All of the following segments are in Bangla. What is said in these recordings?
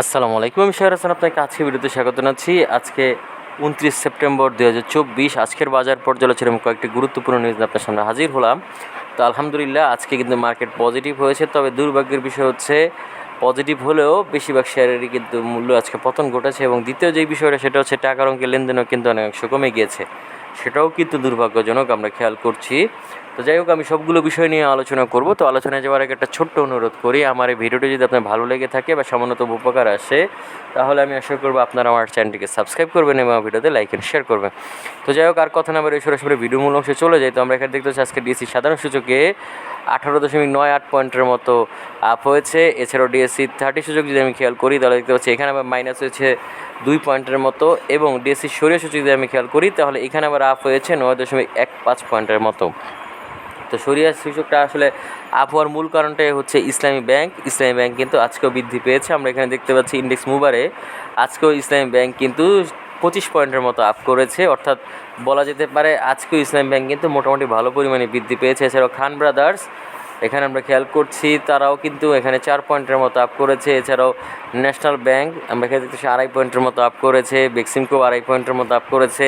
আসসালামু আলাইকুম, আমি শাহর হাসান, আপনাকে আজকে ভিডিওতে স্বাগত জানাচ্ছি। আজকে উনত্রিশ সেপ্টেম্বর দু হাজার চব্বিশ, আজকের বাজার পর্যালোচনা এবং কয়েকটি গুরুত্বপূর্ণ নিউজ আপনার সামনে হাজির হলাম। তো আলহামদুলিল্লাহ, আজকে কিন্তু মার্কেট পজিটিভ হয়েছে, তবে দুর্ভাগ্যের বিষয় হচ্ছে পজিটিভ হলেও বেশিরভাগ শেয়ারেরই কিন্তু মূল্য আজকে পতন ঘটেছে, এবং দ্বিতীয় যে বিষয়টা, সেটা হচ্ছে টাকার অঙ্কের লেনদেনও কিন্তু অনেকাংশ কমে গিয়েছে। সেটাও কিন্তু দুর্ভাগ্যজনক, আমরা খেয়াল করছি। তো যাই হোক, আমি সবগুলো বিষয় নিয়ে আলোচনা করব। তো আলোচনায় যাওয়ার আগে একটা ছোট্ট অনুরোধ করি, আমার এই ভিডিওটি যদি আপনার ভালো লেগে থাকে বা সামান্যত উপকার আসে, তাহলে আমি আশা করব আপনারা আমার চ্যানেলটিকে সাবস্ক্রাইব করবেন এবং ভিডিওতে লাইক অ্যান্ড শেয়ার করবেন। তো যাই হোক, আর কথা না বলে সরাসরি ভিডিও মূল অংশে চলে যাই। তো আমরা এখানে দেখতে পাচ্ছি আজকে ডিসি সাধারণ সূচকে আঠারো দশমিক নয় আট পয়েন্টের মতো আপ হয়েছে। এছাড়াও ডিএসসি থার্টি সূচক যদি আমি খেয়াল করি, তাহলে দেখতে পাচ্ছি এখানে আবার মাইনাস হয়েছে দুই পয়েন্টের মতো এবং ডিএসসি সরিয়ে সূচক যদি আমি খেয়াল করি, তাহলে এখানে আবার আপ হয়েছে নয় দশমিক এক পাঁচ পয়েন্টের মতো। তো সরিয়া সূচকটা আসলে আপ হওয়ার মূল কারণটাই হচ্ছে ইসলামী ব্যাংক। ইসলামী ব্যাংক কিন্তু আজকেও বৃদ্ধি পেয়েছে। আমরা এখানে দেখতে পাচ্ছি ইন্ডেক্স মুবারে আজকেও ইসলামী ব্যাংক কিন্তু পঁচিশ পয়েন্টের মতো আপ করেছে। অর্থাৎ বলা যেতে পারে আজকেও ইসলাম ব্যাংক কিন্তু মোটামুটি ভালো পরিমাণে বৃদ্ধি পেয়েছে। এছাড়াও খান ব্রাদার্স, এখানে আমরা খেয়াল করছি, তারাও কিন্তু এখানে চার পয়েন্টের মতো আপ করেছে। এছাড়াও ন্যাশনাল ব্যাংক, আমরা এখানে দেখতেছি আড়াই পয়েন্টের মতো আপ করেছে। বেক্সিমকো আড়াই পয়েন্টের মতো আপ করেছে।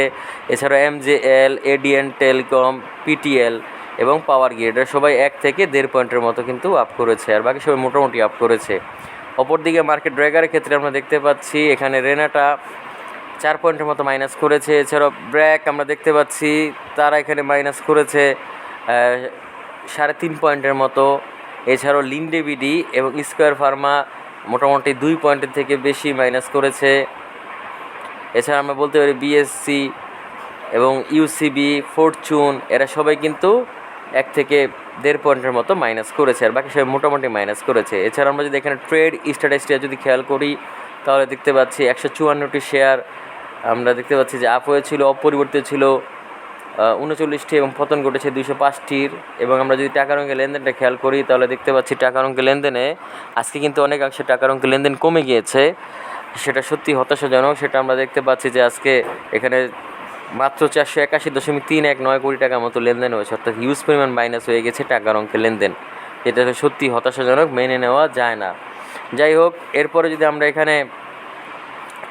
এছাড়াও এমজেএল এডিএন, টেলিকম, পিটিএল এবং পাওয়ার গ্রিড সবাই এক থেকে দেড় পয়েন্টের মতো কিন্তু আপ করেছে আর বাকি সবাই মোটামুটি আপ করেছে। অপরদিকে মার্কেট ড্র্যাগারের ক্ষেত্রে আমরা দেখতে পাচ্ছি, এখানে রেনাটা চার পয়েন্টের মতো মাইনাস করেছে। এছাড়াও ব্র্যাক আমরা দেখতে পাচ্ছি, তারা এখানে মাইনাস করেছে সাড়ে তিন পয়েন্টের মতো। এছাড়াও লিন্ডেবিডি এবং স্কোয়ার ফার্মা মোটামুটি দুই পয়েন্টের থেকে বেশি মাইনাস করেছে। এছাড়া আমরা বলতে পারি বিএসসি এবং ইউসিবি ফরচুন এরা সবাই কিন্তু এক থেকে দেড় পয়েন্টের মতো মাইনাস করেছে, আর বাকি সবাই মোটামুটি মাইনাস করেছে। এছাড়া আমরা যদি এখানে ট্রেড স্ট্যাটাসটা যদি খেয়াল করি তাহলে দেখতে পাচ্ছি একশো চুয়ান্নটি শেয়ার। আমরা দেখতে পাচ্ছি যে আপ হয়েছিল, অপরিবর্তিত ছিল উনচল্লিশটি এবং পতন ঘটেছে দুইশো পাঁচটির। এবং আমরা যদি টাকার অঙ্কের লেনদেনটা খেয়াল করি, তাহলে দেখতে পাচ্ছি টাকার অঙ্কের লেনদেনে আজকে কিন্তু অনেকাংশে টাকার অঙ্কের লেনদেন কমে গিয়েছে। সেটা সত্যি হতাশাজনক। সেটা আমরা দেখতে পাচ্ছি যে আজকে এখানে মাত্র চারশো একাশি দশমিক তিন এক নয় কোটি টাকার মতো লেনদেন হয়েছে। অর্থাৎ হিউজ পরিমাণ মাইনাস হয়ে গেছে টাকার অঙ্কের লেনদেন। যেটা সত্যি হতাশাজনক, মেনে নেওয়া যায় না। যাই হোক এরপরে যদি আমরা এখানে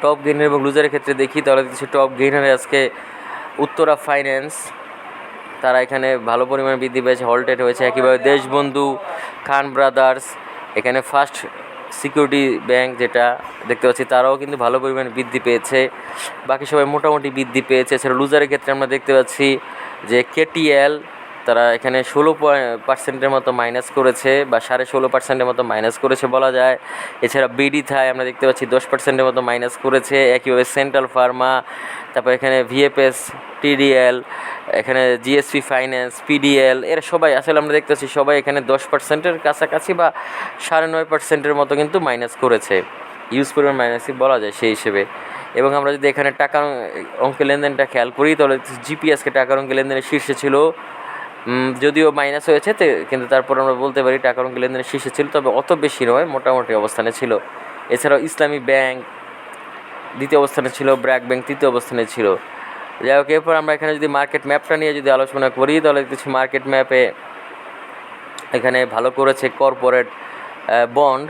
টপ গেইনার এবং লুজারের ক্ষেত্রে দেখি, তাহলে দেখছি টপ গেইনারে আজকে উত্তরা ফাইন্যান্স তারা এখানে ভালো পরিমাণে বৃদ্ধি পেয়েছে হলটেড হয়েছে। একইভাবে দেশবন্ধু, খান ব্রাদার্স এখানে ফার্স্ট সিকিউরিটি ব্যাংক যেটা দেখতে পাচ্ছি, তারাও কিন্তু ভালো পরিমাণে বৃদ্ধি পেয়েছে। বাকি সবাই মোটামুটি বৃদ্ধি পেয়েছে। এছাড়া লুজারের ক্ষেত্রে আমরা দেখতে পাচ্ছি যে কেটিএল তারা এখানে ষোলো পার্সেন্টের মতো মাইনাস করেছে বা সাড়ে ষোলো পার্সেন্টের মতো মাইনাস করেছে বলা যায়। এছাড়া বিডি থাই আমরা দেখতে পাচ্ছি দশ পার্সেন্টের মতো মাইনাস করেছে। একইভাবে সেন্ট্রাল ফার্মা তারপর এখানে ভিএফএস টিডিএল এখানে জিএসপি ফাইন্যান্স পিডিএল এরা সবাই আসলে আমরা দেখতে পাচ্ছি সবাই এখানে দশ পার্সেন্টের কাছাকাছি বা সাড়ে নয় পার্সেন্টের মতো কিন্তু মাইনাস করেছে। ইউজ পরিমাণ মাইনাসই বলা যায় সেই হিসেবে। এবং আমরা যদি এখানে টাকা অঙ্কের লেনদেনটা খেয়াল করি, তাহলে জিপিএসকে টাকার অঙ্কের লেনদেনের শীর্ষে ছিল যদিও মাইনাস হয়েছে কিন্তু তারপর আমরা বলতে পারি টাকার অঙ্কের লেনদেনের শীর্ষে ছিল, তবে অত বেশি নয়, মোটামুটি অবস্থানে ছিল। এছাড়াও ইসলামী ব্যাংক দ্বিতীয় অবস্থানে ছিল, ব্র্যাক ব্যাংক তৃতীয় অবস্থানে ছিল। যাই হোক, এরপর আমরা এখানে যদি মার্কেট ম্যাপটা নিয়ে যদি আলোচনা করি, তাহলে কিছু মার্কেট ম্যাপে এখানে ভালো করেছে কর্পোরেট বন্ড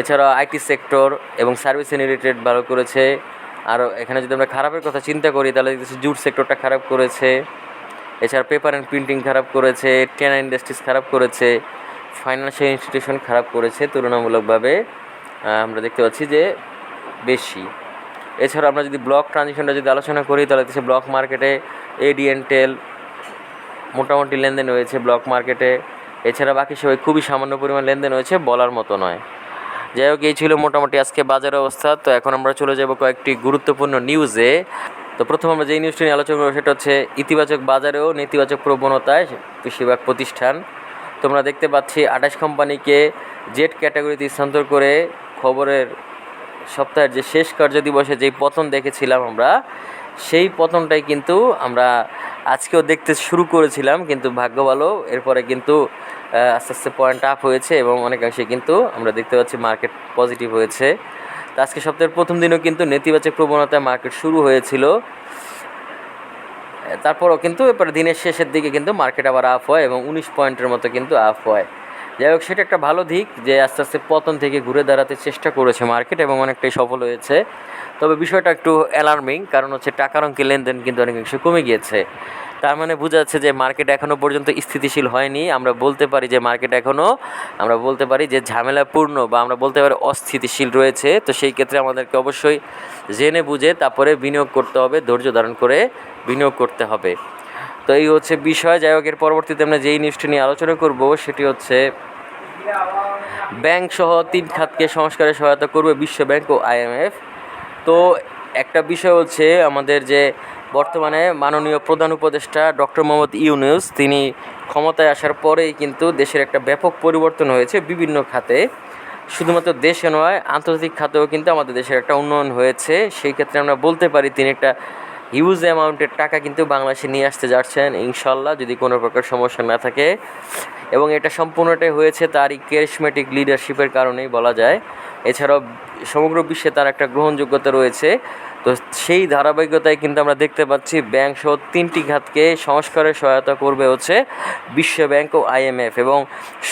এছাড়া আইটি সেক্টর এবং সার্ভিস রিলেটেড ভালো করেছে। আর এখানে যদি আমরা খারাপের কথা চিন্তা করি, তাহলে জুট সেক্টরটা খারাপ করেছে। এছাড়া পেপার অ্যান্ড প্রিন্টিং খারাপ করেছে টেনা ইন্ডাস্ট্রিজ খারাপ করেছে ফাইন্যান্সিয়াল ইনস্টিটিউশন খারাপ করেছে, তুলনামূলকভাবে আমরা দেখতে পাচ্ছি যে বেশি। এছাড়া আমরা যদি ব্লক ট্রানজিশনটা যদি আলোচনা করি, তাহলে দেখছি ব্লক মার্কেটে এডিএনটেল মোটামুটি লেনদেন হয়েছে ব্লক মার্কেটে এছাড়া বাকি সবাই খুবই সামান্য পরিমাণ লেনদেন হয়েছে, বলার মতো নয়। যাই হোক, এই ছিল মোটামুটি আজকে বাজার অবস্থা। তো এখন আমরা চলে যাব কয়েকটি গুরুত্বপূর্ণ নিউজে তো প্রথম আমরা যেই নিউজটি নিয়ে আলোচনা করব সেটা হচ্ছে ইতিবাচক বাজারেও নেতিবাচক প্রবণতায় বেশিরভাগ প্রতিষ্ঠান। তোমরা দেখতে পাচ্ছি আঠাশ কোম্পানিকে জেট ক্যাটাগরিতে স্থানান্তর করে খবরের সপ্তাহের যে শেষ কার্য দিবসে যেই পতন দেখেছিলাম আমরা, সেই পতনটাই কিন্তু আমরা আজকেও দেখতে শুরু করেছিলাম, কিন্তু ভাগ্য ভালো, এরপরে কিন্তু আস্তে আস্তে পয়েন্ট আপ হয়েছে এবং অনেকাংশে কিন্তু আমরা দেখতে পাচ্ছি মার্কেট পজিটিভ হয়েছে। তো আজকে সপ্তাহের প্রথম দিনও কিন্তু নেতিবাচক প্রবণতায় মার্কেট শুরু হয়েছিল। তারপরও কিন্তু এরপরে দিনের শেষের দিকে কিন্তু মার্কেট আবার আপ হয় এবং উনিশ পয়েন্টের মতো কিন্তু আপ হয়। যাই হোক, সেটা একটা ভালো দিক যে আস্তে আস্তে পতন থেকে ঘুরে দাঁড়াতে চেষ্টা করেছে মার্কেট এবং অনেকটাই সফল হয়েছে। তবে বিষয়টা একটু অ্যালার্মিং কারণ হচ্ছে টাকার অঙ্কে লেনদেন কিন্তু অনেক অংশে কমে গিয়েছে। তার মানে বোঝা যাচ্ছে যে মার্কেট এখনও পর্যন্ত স্থিতিশীল হয়নি। আমরা বলতে পারি যে মার্কেট এখনও আমরা বলতে পারি যে ঝামেলাপূর্ণ বা আমরা বলতে পারি অস্থিতিশীল রয়েছে। তো সেই ক্ষেত্রে আমাদেরকে অবশ্যই জেনে বুঝে তারপরে বিনিয়োগ করতে হবে, ধৈর্য ধারণ করে বিনিয়োগ করতে হবে। তো এই হচ্ছে বিষয়। যাই হোক, এর পরবর্তীতে আমরা যেই নিউজটি নিয়ে আলোচনা করব সেটি হচ্ছে ব্যাংক সহ তিন খাতকে সংস্কারে সহায়তা করবে বিশ্ব ব্যাংক ও আইএমএফ তো একটা বিষয় হচ্ছে আমাদের যে বর্তমানে মাননীয় প্রধান উপদেষ্টা ডক্টর মোহাম্মদ ইউনুস, তিনি ক্ষমতায় আসার পরেই কিন্তু দেশের একটা ব্যাপক পরিবর্তন হয়েছে বিভিন্ন খাতে। শুধুমাত্র দেশে নয়, আন্তর্জাতিক খাতেও কিন্তু আমাদের দেশের একটা উন্নয়ন হয়েছে। সেই ক্ষেত্রে আমরা বলতে পারি তিনি একটা হিউজ অ্যামাউন্টের টাকা কিন্তু বাংলাদেশে নিয়ে আসতে যাচ্ছেন, ইনশাল্লাহ, যদি কোনো প্রকার সমস্যা না থাকে। এবং এটা সম্পূর্ণটাই হয়েছে তারই ক্যারিসমেটিক লিডারশিপের কারণেই বলা যায়। এছাড়াও সমগ্র বিশ্বে তার একটা গ্রহণযোগ্যতা রয়েছে। তো সেই ধারাবাহিকতায় কিন্তু আমরা দেখতে পাচ্ছি ব্যাংক সহ তিনটি খাতকে সংস্কারে সহায়তা করবে হচ্ছে বিশ্ব ব্যাংক ও আইএমএফ এবং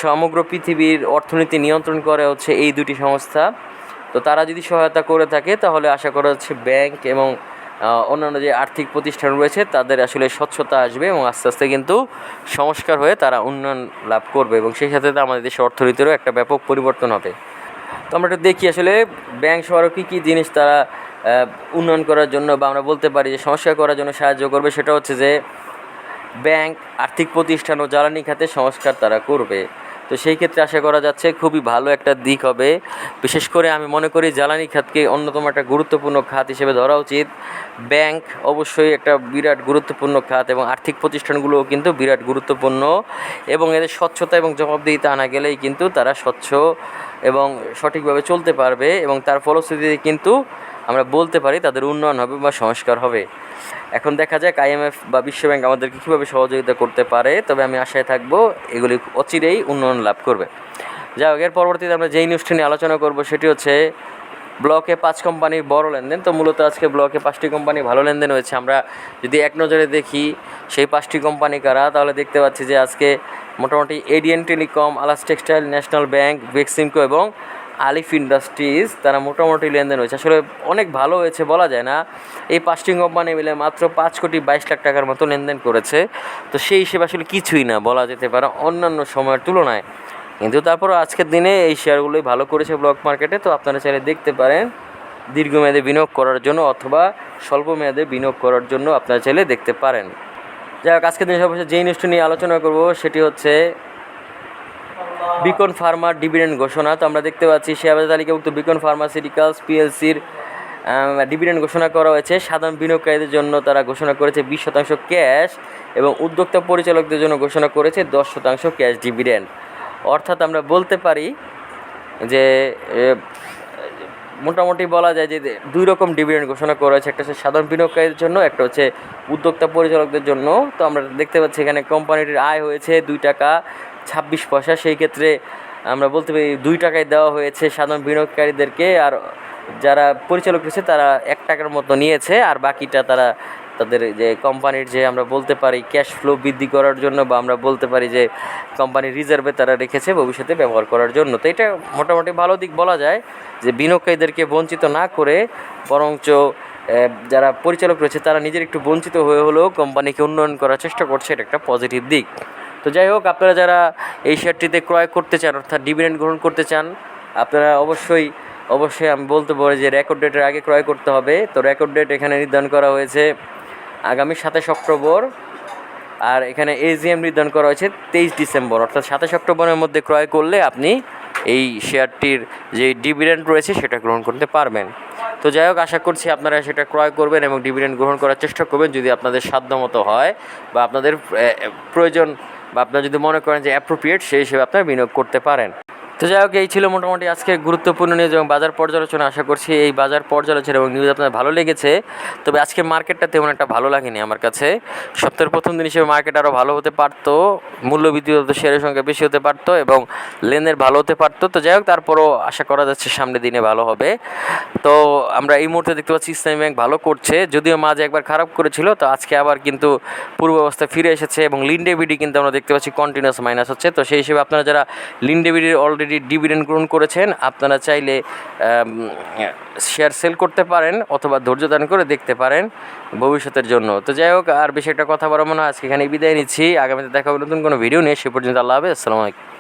সমগ্র পৃথিবীর অর্থনীতি নিয়ন্ত্রণ করে হচ্ছে এই দুটি সংস্থা। তো তারা যদি সহায়তা করে থাকে, তাহলে আশা করা হচ্ছে ব্যাংক এবং অন্যান্য যে আর্থিক প্রতিষ্ঠান রয়েছে, তাদের আসলে স্বচ্ছতা আসবে এবং আস্তে আস্তে কিন্তু সংস্কার হয়ে তারা উন্নয়ন লাভ করবে এবং সেই সাথে আমাদের দেশের অর্থনীতিরও একটা ব্যাপক পরিবর্তন হবে। তো আমরা একটু দেখি আসলে ব্যাংক সহ কী কী জিনিস তারা উন্নয়ন করার জন্য বা আমরা বলতে পারি যে সংস্কার করার জন্য সাহায্য করবে, সেটা হচ্ছে যে ব্যাংক, আর্থিক প্রতিষ্ঠান ও জ্বালানি খাতে সংস্কার তারা করবে। তো সেই ক্ষেত্রে আশা করা যাচ্ছে খুবই ভালো একটা দিক হবে। বিশেষ করে আমি মনে করি জ্বালানি খাতকে অন্যতম একটা গুরুত্বপূর্ণ খাত হিসেবে ধরা উচিত। ব্যাংক অবশ্যই একটা বিরাট গুরুত্বপূর্ণ খাত এবং আর্থিক প্রতিষ্ঠানগুলোও কিন্তু বিরাট গুরুত্বপূর্ণ এবং এদের স্বচ্ছতা এবং জবাবদিহিতা আনা গেলেই কিন্তু তারা স্বচ্ছ এবং সঠিকভাবে চলতে পারবে এবং তার ফলশ্রুতিতে কিন্তু আমরা বলতে পারি তাদের উন্নয়ন হবে বা সংস্কার হবে। এখন দেখা যাক আইএমএফ বা বিশ্বব্যাংক আমাদেরকে কীভাবে সহযোগিতা করতে পারে, তবে আমি আশায় থাকব এগুলি অচিরেই উন্নয়ন লাভ করবে। যাই হোক, এর পরবর্তীতে আমরা যেই নিউজটি নিয়ে আলোচনা করব সেটি হচ্ছে ব্লকে পাঁচ কোম্পানির বড় লেনদেন। তো মূলত আজকে ব্লকে পাঁচটি কোম্পানি ভালো লেনদেন হয়েছে। আমরা যদি এক নজরে দেখি সেই পাঁচটি কোম্পানি কারা, তাহলে দেখতে পাচ্ছি যে আজকে মোটামুটি এডিএন টেলিকম আলাস টেক্সটাইল ন্যাশনাল ব্যাংক বেক্সিমকো এবং আলিফ ইন্ডাস্ট্রিজ, তারা মোটামুটি লেনদেন হয়েছে। আসলে অনেক ভালো হয়েছে বলা যায় না। এই পাঁচটি কোম্পানি মিলে মাত্র পাঁচ কোটি বাইশ লাখ টাকার মতো লেনদেন করেছে। তো সেই হিসেবে আসলে কিছুই না বলা যেতে পারে অন্যান্য সময়ের তুলনায়। কিন্তু তারপর আজকের দিনে এই শেয়ারগুলোই ভালো করেছে ব্লক মার্কেটে। তো আপনারা চাইলে দেখতে পারেন, দীর্ঘমেয়াদে বিনিয়োগ করার জন্য অথবা স্বল্প মেয়াদে বিনিয়োগ করার জন্য আপনারা চাইলে দেখতে পারেন। যাই হোক, আজকের দিনে সর্বশেষ যেই নিউজটি নিয়ে আলোচনা করব, সেটি হচ্ছে বিকন ফার্মার ডিভিডেন্ড ঘোষণা। তো আমরা দেখতে পাচ্ছি শেয়ারবাজার তালিকাভুক্ত বিকন ফার্মাসিউটিক্যালস পিএলসির ডিভিডেন্ড ঘোষণা করা হয়েছে। সাধারণ বিনিয়োগকারীদের জন্য তারা ঘোষণা করেছে বিশ শতাংশ ক্যাশ এবং উদ্যোক্তা পরিচালকদের জন্য ঘোষণা করেছে দশ শতাংশ ক্যাশ ডিভিডেন্ড। অর্থাৎ আমরা বলতে পারি যে মোটামুটি বলা যায় যে দুই রকম ডিভিডেন্ড ঘোষণা করা হয়েছে। একটা হচ্ছে সাধারণ বিনিয়োগকারীদের জন্য, একটা হচ্ছে উদ্যোক্তা পরিচালকদের জন্য। তো আমরা দেখতে পাচ্ছি এখানে কোম্পানিটির আয় হয়েছে দুই টাকা। ছাব্বিশ পয়সা। সেই ক্ষেত্রে আমরা বলতে পারি দুই টাকায় দেওয়া হয়েছে সাধারণ বিনিয়োগকারীদেরকে। আর যারা পরিচালক রয়েছে, তারা এক টাকার মতো নিয়েছে। আর বাকিটা তারা তাদের যে কোম্পানির যে আমরা বলতে পারি ক্যাশ ফ্লো বৃদ্ধি করার জন্য বা আমরা বলতে পারি যে কোম্পানির রিজার্ভে তারা রেখেছে ভবিষ্যতে ব্যবহার করার জন্য। তো এটা মোটামুটি ভালো দিক বলা যায় যে বিনিয়োগকারীদেরকে বঞ্চিত না করে বরঞ্চ যারা পরিচালক রয়েছে, তারা নিজের একটু বঞ্চিত হয়ে হলেও কোম্পানিকে উন্নয়ন করার চেষ্টা করছে। এটা একটা পজিটিভ দিক। তো যাই হোক, আপনারা যারা এই শেয়ারটিতে ক্রয় করতে চান, অর্থাৎ ডিভিডেন্ড গ্রহণ করতে চান, আপনারা অবশ্যই অবশ্যই আমি বলতে পারি যে রেকর্ড ডেটের আগে ক্রয় করতে হবে। তো রেকর্ড ডেট এখানে নির্ধারণ করা হয়েছে আগামী সাতাশ অক্টোবর আর এখানে এজিএম নির্ধারণ করা হয়েছে তেইশ ডিসেম্বর। অর্থাৎ সাতাশ অক্টোবরের মধ্যে ক্রয় করলে আপনি এই শেয়ারটির যে ডিভিডেন্ড রয়েছে সেটা গ্রহণ করতে পারবেন। তো যাই হোক, আশা করছি আপনারা সেটা ক্রয় করবেন এবং ডিভিডেন্ড গ্রহণ করার চেষ্টা করবেন যদি আপনাদের সাধ্যমতো হয় বা আপনাদের প্রয়োজন বা আপনার যদি মনে করেন যে অ্যাপ্রোপ্রিয়েট সেই হিসেবে আপনারা বিনিয়োগ করতে পারেন। তো যাই হোক, এই ছিল মোটামুটি আজকে গুরুত্বপূর্ণ নিউজ এবং বাজার পর্যালোচনা। আশা করছি এই বাজার পর্যালোচনা এবং নিউজ আপনার ভালো লেগেছে। তবে আজকে মার্কেটটা তেমন একটা ভালো লাগেনি আমার কাছে। সপ্তাহের প্রথম দিন হিসেবে মার্কেট আরও ভালো হতে পারতো মূল্যবৃদ্ধি হতো শেয়ারের সংখ্যা বেশি হতে পারতো এবং লেনদেন ভালো হতে পারতো। তো যাই হোক, তারপরও আশা করা যাচ্ছে সামনের দিনে ভালো হবে। তো আমরা এই মুহূর্তে দেখতে পাচ্ছি ইসলামী ব্যাংক ভালো করছে, যদিও মাঝে একবার খারাপ করেছিল, তো আজকে আবার কিন্তু পূর্ব অবস্থায় ফিরে এসেছে এবং লিন্ডেবিডি কিন্তু আমরা দেখতে পাচ্ছি কন্টিনিউয়াস মাইনাস হচ্ছে। তো সেই হিসেবে আপনারা যারা লিন্ডেবিডির অলরেডি ডিভিডেন্ড গ্রহণ করেছেন, আপনারা চাইলে শেয়ার সেল করতে পারেন অথবা ধৈর্য ধারণ করে দেখতে পারেন ভবিষ্যতের জন্য। তো যাই হোক, আর বেশি একটা কথা বলার মনে হয়, আজকে এখানে বিদায় নিচ্ছি। আগামীতে দেখা হবে নতুন কোনো ভিডিও নিয়ে, সে পর্যন্ত আল্লাহ হাফেজ, আসসালামু আলাইকুম।